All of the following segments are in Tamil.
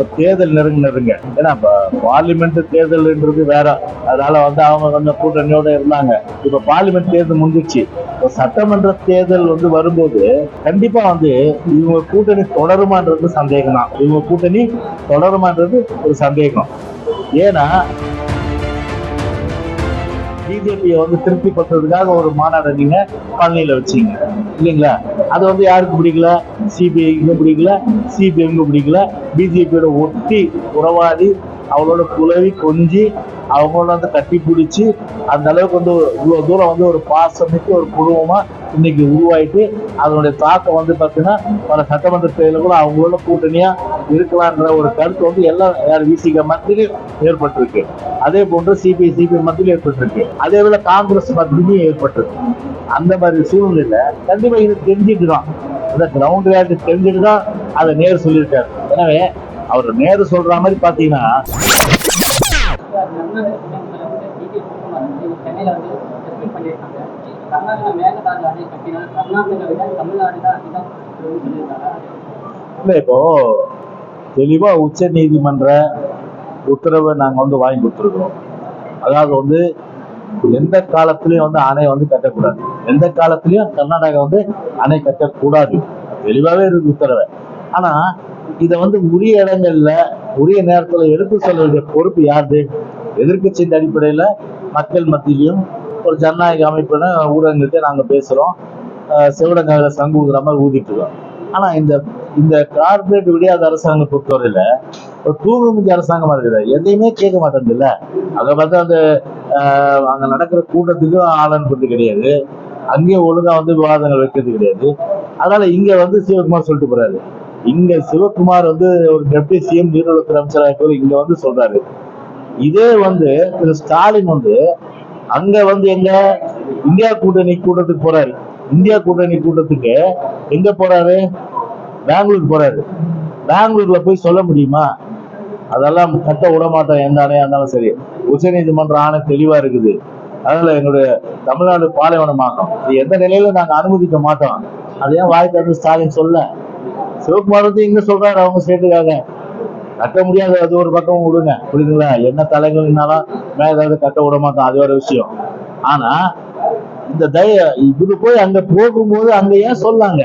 இப்ப தேர்தல் நெருங்க நெருங்க. ஏன்னா இப்ப பார்லிமெண்ட் தேர்தல்ன்றது வேற. அதனால வந்து அவங்க கொஞ்சம் கூட்டணியோட இருந்தாங்க. இப்ப பார்லிமெண்ட் தேர்தல் முடிஞ்சிச்சு. இப்போ சட்டமன்ற தேர்தல் வந்து வரும்போது கண்டிப்பா வந்து இவங்க கூட்டணி தொடருமான்றது சந்தேகம் தான் இவங்க கூட்டணி தொடருமான்றது ஒரு சந்தேகம். ஏன்னா பிஜேபியை வந்து திருப்தி பண்றதுக்காக ஒரு மாநாடு நீங்க பழனியில வச்சீங்க. இல்லைங்களா? அது வந்து யாருக்கு பிடிக்கல? சிபிஐக்கும் பிடிக்கல? சிபிஎம்க்கும் பிடிக்கல? பிஜேபியோட ஒட்டி உறவாடி அவளோட குலவி கொஞ்சி அவங்களோட வந்து கட்டி பிடிச்சி அந்த அளவுக்கு வந்து இவ்வளோ தூரம் வந்து ஒரு பாசமிக்க ஒரு குடும்பமா இன்னைக்கு உருவாயிட்டு அதனுடைய தாக்கம் வந்து பார்த்தீங்கன்னா பல சட்டமன்ற தேர்தலில் கூட அவங்களோட கூட்டணியா இருக்கலான்ற ஒரு கருத்து வந்து எல்லா யார் விசிக மத்தியிலும் ஏற்பட்டிருக்கு. அதே போன்று சிபிஐ சிபிஐ மத்தியிலும் ஏற்பட்டிருக்கு. அதே போல காங்கிரஸ் மத்தியிலும் ஏற்பட்டிருக்கு. அந்த மாதிரி சூழ்நிலையில கண்டிப்பாக இது தெரிஞ்சுட்டு தான். அந்த கிரவுண்ட் ரியாலிட்டி தெரிஞ்சுட்டு தான் அதை நேர் சொல்லியிருக்காரு. எனவே அவர் நேரு சொல்ற மாதிரி பாத்தீங்கன்னா சென்னையில் வந்து பண்ணியிருக்காங்க. இல்லை இப்போ தெளிவா உச்ச நீதிமன்ற உத்தரவை நாங்க வந்து வாங்கி கொடுத்துருக்கோம் அதாவது வந்து எந்த காலத்திலயும் வந்து அணை வந்து கட்டக்கூடாது. எந்த காலத்திலயும் கர்நாடகா வந்து அணை கட்டக்கூடாது. தெளிவாவே இருக்கு உத்தரவை. ஆனா இதை வந்து உரிய இடங்கள்ல உரிய நேரத்துல எடுத்து சொல்ல வேண்டிய பொறுப்பு யாருது? எதிர்கட்சியின் அடிப்படையில மக்கள் மத்தியிலையும் ஒரு ஜனநாயக அமைப்பு ஊடகங்கள்கிட்ட நாங்க பேசுறோம். அஹ் செவிடங்கால சங்கு ஊதுற மாதிரி ஊதிட்டு இருக்கோம் ஆனா இந்த இந்த கார்பரேட் விடியாத அரசாங்கம் பொறுத்தவரையில ஒரு தூங்குமிஞ்ச அரசாங்கமாக இருக்குது. எதையுமே கேட்க மாட்டேங்குதுல்ல. அதை பார்த்தா அந்த அங்கே அங்க நடக்கிற கூட்டத்துக்கும் ஆள் அனுப்புறது கிடையாது. அங்கேயும் ஒழுங்கா வந்து விவாதங்கள் வைக்கிறது கிடையாது. அதனால இங்க வந்து சிவகுமார் சொல்லிட்டு போறாரு. இங்க சிவகுமார் வந்து ஒரு டெப்டி சிஎம் நீர்வளத்துறை அமைச்சராக இங்க வந்து சொல்றாரு. இதே வந்து திரு ஸ்டாலின் வந்து அங்க வந்து எங்க? இந்தியா கூட்டணி கூட்டத்துக்கு போறாரு. இந்தியா கூட்டணி கூட்டத்துக்கு எங்க போறாரு? பெங்களூர் போறாரு. பெங்களூர்ல போய் சொல்ல முடியுமா? அதெல்லாம் கட்ட விட மாட்டோம் எந்த அணையா இருந்தாலும் சரி. உச்சநீதிமன்ற ஆணை தெளிவா இருக்குது. அதனால எங்களுடைய தமிழ்நாடு பாலைவனமாகும் இது எந்த நிலையில நாங்க அனுமதிக்க மாட்டோம். அது ஏன் வாய் திறந்து ஸ்டாலின் சொல்ல? சிவகுமார் வந்து இங்க சொல்றாரு அவங்க ஸ்டேட்டுக்காக. கட்ட முடியாது அது ஒரு பக்கம் விடுங்க. புரியுதுங்களா? என்ன தலைகள்னாலும் மேதாவது கட்ட விட மாட்டோம் அது ஒரு விஷயம். ஆனா இந்த தய இது போய் அங்க போகும்போது அங்க ஏன் சொல்லாங்க?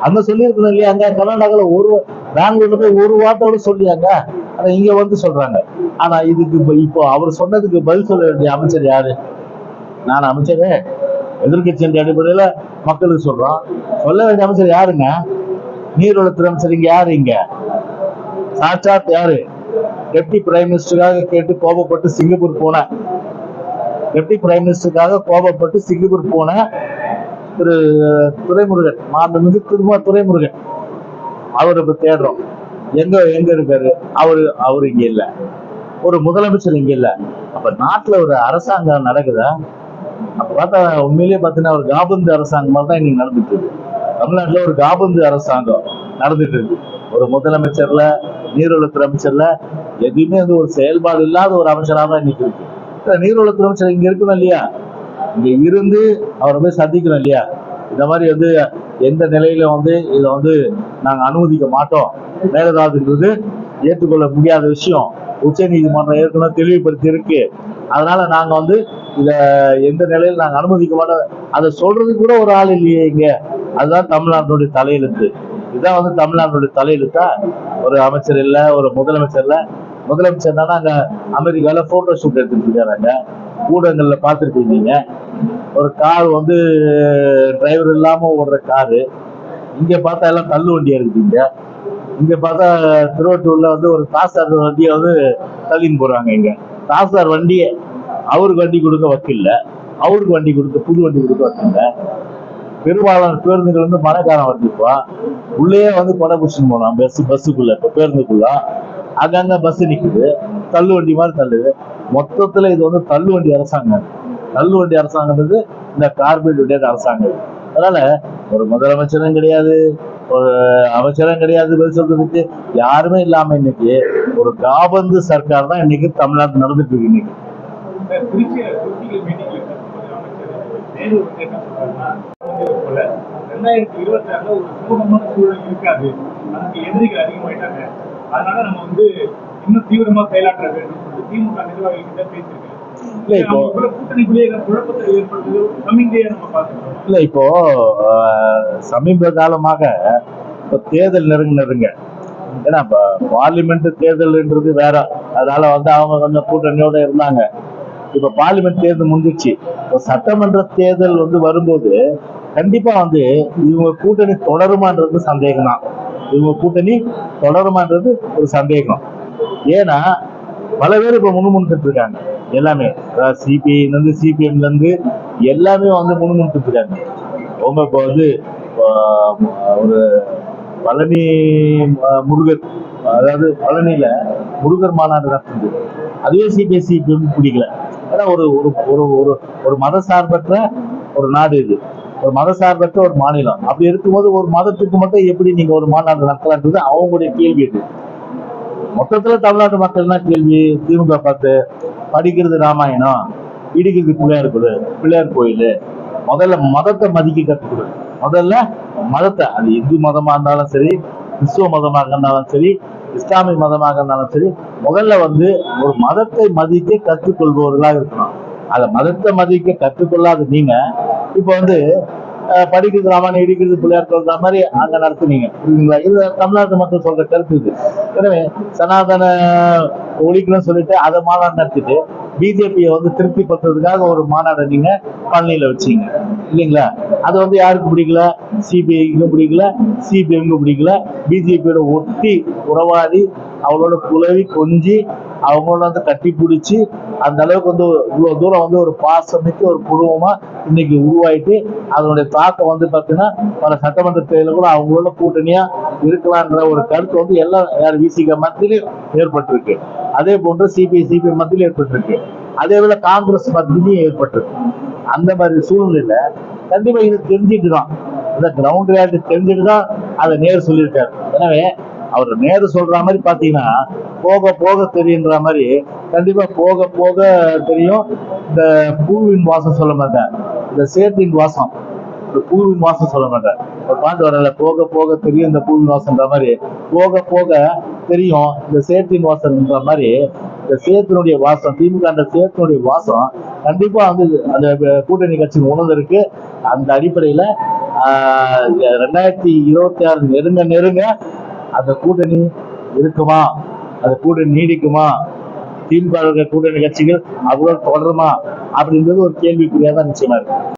அங்க சொல்லியிருக்கணும் இல்லையா? அங்க கர்நாடகால ஒரு பெங்களூர்ல போய் ஒரு வார்த்தையோட சொல்லியாங்க? ஆனா இங்க வந்து சொல்றாங்க. ஆனா இதுக்கு இப்போ அவர் சொன்னதுக்கு பதில் சொல்ல வேண்டிய அமைச்சர் யாரு? நான் அமைச்சரே. எதிர்கட்சியின் என்ற அடிப்படையில மக்களுக்கு சொல்றோம். சொல்ல வேண்டிய அமைச்சர் யாருங்க? நீர்வளத்துறை அமைச்சர் இங்க யாரு இங்க? சாட்சாத் யாரு? டெப்டி பிரைம் மினிஸ்டருக்காக கேட்டு கோபப்பட்டு சிங்கப்பூர் போன. டெப்டி பிரைம் மினிஸ்டருக்காக கோபப்பட்டு சிங்கப்பூர் போன திரு துரைமுருகன் மாண்புமிகு திரும்ப துரைமுருகன். அவரை இப்ப தேடுறோம். எங்க எங்க இருக்காரு? அவரு அவரு இங்க இல்ல. ஒரு முதலமைச்சர் இங்க இல்ல. அப்ப நாட்டுல ஒரு அரசாங்கம் நடக்குதா? அப்ப பார்த்தா உண்மையிலேயே பார்த்தீங்கன்னா ஒரு காபந்து அரசாங்கம் மாதிரி தான் இன்னைக்கு நடந்துட்டு இருக்கு. தமிழ்நாட்டுல ஒரு காபந்து அரசாங்கம் நடந்துட்டு இருக்கு. ஒரு முதலமைச்சர்ல நீர்வளத்துறை அமைச்சர்ல எதுவுமே வந்து ஒரு செயல்பாடு இல்லாத ஒரு அமைச்சராக தான் இன்னைக்கு இருக்கு. நீர்வளத்துறை அமைச்சர் இங்க இருக்கணும் இல்லையா? இங்க இருந்து அவரை போய் சந்திக்கணும் இல்லையா? இந்த மாதிரி வந்து எந்த நிலையில வந்து இதை வந்து நாங்க அனுமதிக்க மாட்டோம். மேலதாதுன்றது ஏற்றுக்கொள்ள முடியாத விஷயம். உச்ச நீதிமன்றம் ஏற்கனவே தெளிவுபடுத்தி இருக்கு அதனால நாங்க வந்து இத எந்த நிலையில நாங்க அனுமதிக்க மாட்டோம். அதை சொல்றதுக்கு கூட ஒரு ஆள் இல்லையே இங்க. அதுதான் தமிழ்நாட்டுடைய தலையெழுத்து. இதுதான் வந்து தமிழ்நாட்டுடைய தலையெழுத்தா? ஒரு அமைச்சர் இல்ல ஒரு முதலமைச்சர் இல்ல. முதலமைச்சர் தானே அங்க அமெரிக்கால போட்டோ ஷூட் எடுத்துட்டு இருக்காங்க ஊடகங்கள்ல பார்த்துருக்கீங்க ஒரு கார் வந்து டிரைவர் இல்லாம ஓடுற காரு இங்க பார்த்தா எல்லாம் தள்ளு வண்டியா இருக்குங்க இங்க. பார்த்தா திருவட்டூர்ல வந்து ஒரு தாசார் வண்டியை வந்து தள்ளின்னு போறாங்க இங்க. தாசார் வண்டியை அவருக்கு வண்டி கொடுக்க வக்கில்ல. அவருக்கு வண்டி கொடுக்க புது வண்டி கொடுக்க வக்கில்லை. பெரும்பாலான பேருந்துகள் வந்து மழைக்காலம் வருதுப்பா உள்ளேயே வந்து கொடை பிடிச்சின்னு போகலாம். பஸ் பஸ்ஸுக்குள்ள இப்போ பேருந்துக்குள்ள. அங்கங்க பஸ் நிக்குது. தள்ளு வண்டி மாதிரி தள்ளுது. மொத்தத்துல இது வந்து தள்ளு வண்டி அரசாங்கம். தள்ளு வண்டி அரசாங்கம்ன்றது இந்த கார்பரேட் உடைய அரசாங்கம். அதனால ஒரு முதலமைச்சரும் கிடையாது. ஒரு அமைச்சரும் கிடையாது பதில் சொல்றதுக்கு. யாருமே இல்லாம இன்னைக்கு ஒரு காபந்து சர்க்கார் தான் இன்னைக்கு தமிழ்நாட்டு நடந்துட்டு இருக்கு இன்னைக்கு. ரெண்டாயிரத்தி இருபத்தி ஆறுல ஒரு சுமூகமான சூழல் இருக்காது. நமக்கு எதிரிகள் அதிகமாயிட்டாங்க. அதனால நம்ம வந்து இன்னும் தீவிரமா செயலாற்ற வேண்டும் திமுக நிர்வாகிகிட்ட பேசியிருக்காங்க. இல்ல, இப்போ- சமீப காலமாக இப்போ தேர்தல் நெருங்க நெருங்க ஏன்னா இப்போ பார்லிமெண்ட் தேர்தல்ன்றது வேற. அதனால வந்து அவங்க கொஞ்சம் கூட்டணியோட இருந்தாங்க. இப்ப பார்லிமெண்ட் தேர்தல் முடிஞ்சிச்சு இப்போ சட்டமன்ற தேர்தல் வந்து வரும்போது கண்டிப்பா வந்து இவங்க கூட்டணி தொடருமான்றது சந்தேகம் தான் இவங்க கூட்டணி தொடருமான்றது ஒரு சந்தேகம். ஏன்னா பல பேர் இப்ப முன்முன்னுட்டு இருக்காங்க எல்லாமே. சிபிஐல இருந்து சிபிஎம்ல இருந்து எல்லாமே வந்து முன்முன்னுட்டு இருக்காங்க ரொம்ப இப்போ வந்து ஒரு பழனி முருகர் அதாவது பழனியில முருகர் மாநாடு நடத்துது. அதுவே சிபிஐ சிபிஎம் பிடிக்கல. ஏன்னா ஒரு ஒரு ஒரு ஒரு ஒரு மத சார்பற்ற ஒரு நாடு இது. ஒரு மத சார்பற்ற ஒரு மாநிலம். அப்படி இருக்கும்போது ஒரு மதத்துக்கு மட்டும் எப்படி நீங்க ஒரு மாநாடு நடத்தலான்றது அவங்களுடைய கேள்வி இது மொத்தத்துல தமிழ்நாட்டு மக்கள் தான் கேள்வி? திமுக பார்த்து படிக்கிறது ராமாயணம் இடிக்கிறது பிள்ளையார் கோயில் பிள்ளையார் கோயில். முதல்ல மதத்தை மதிக்க கற்றுக்கொடு முதல்ல மதத்தை அது இந்து மதமா இருந்தாலும் சரி கிறிஸ்துவ மதமாக இருந்தாலும் சரி இஸ்லாமிய மதமாக இருந்தாலும் சரி முதல்ல வந்து ஒரு மதத்தை மதிக்க கற்றுக்கொள்பவர்களாக இருக்கணும். அந்த மதத்தை மதிக்க கற்றுக்கொள்ளாத நீங்க இப்போ வந்து படிக்கிறது ராமாயணம் இடிக்கிறது பிள்ளையார் சொல்ற மாதிரி அங்க நடத்துனீங்க. புரியுதுங்களா? இது தமிழ்நாட்டு மக்கள் சொல்ற கருத்து இது. எனவே சனாதன ஒழிக்கணும்னு சொல்லிட்டு அதை மாநாடு நடத்திட்டு பிஜேபியை வந்து திருப்தி திருப்திப்படுத்துறதுக்காக ஒரு மாநாடை நீங்க பழனியில வச்சீங்க. இல்லைங்களா? அது வந்து யாருக்கு பிடிக்கல? சிபிஐக்கும் பிடிக்கல. சிபிஎம்க்கும் பிடிக்கல. பிஜேபியோட ஒட்டி உறவாடி அவங்களோட குலவி கொஞ்சி அவங்களோட வந்து கட்டி பிடிச்சி அந்த அளவுக்கு வந்து இவ்வளவு தூரம் வந்து ஒரு பாசமிக்க ஒரு குடும்பமா இன்னைக்கு உருவாயிட்டு அதனுடைய தாக்கம் வந்து பார்த்தீங்கன்னா பல சட்டமன்ற தேர்தலில் கூட அவங்களோட கூட்டணியா இருக்கலான்ற ஒரு கருத்து வந்து எல்லாம் யார் விசிக மத்தியிலும் ஏற்பட்டிருக்கு. அதே போன்று சிபிஐ சிபிஐ மத்தியில் ஏற்பட்டிருக்கு. அதே போல காங்கிரஸ் மத்தியிலையும் ஏற்பட்டிருக்கு. அந்த மாதிரி சூழ்நிலையில கண்டிப்பா இது தெரிஞ்சுட்டு தான் இந்த கிரவுண்ட் ரியாலிட்டி தெரிஞ்சுட்டு தான் அதை நேர் சொல்லியிருக்காரு. எனவே அவர் நேரு சொல்ற மாதிரி பாத்தீங்கன்னா போக போக தெரியுன்ற மாதிரி கண்டிப்பா போக போக தெரியும். இந்த பூவின் வாசம் சொல்ல மாட்டேன் இந்த சேத்தின் வாசம் இந்த பூவின் வாசம் சொல்ல மாட்டேன் ஒரு பாட்டு வரல போக போக தெரியும் இந்த பூவின் வாசம்ன்ற மாதிரி. போக போக தெரியும் இந்த சேத்தின் வாசம்ன்ற மாதிரி இந்த சேத்தினுடைய வாசம் திமுக அந்த சேத்தினுடைய வாசம் கண்டிப்பா வந்து அந்த கூட்டணி கட்சி உணர்ந்திருக்கு. அந்த அடிப்படையில ஆஹ், ரெண்டாயிரத்தி இருபத்தி ஆறு நெருங்க நெருங்க அந்த கூட்டணி இருக்குமா? அந்த கூட்டணி நீடிக்குமா? திமுக கூட்டணி கட்சிகள் அவ்வளவு தொடருமா? அப்படின்றது ஒரு கேள்விக்குறியா தான் நிச்சயமா இருக்கு.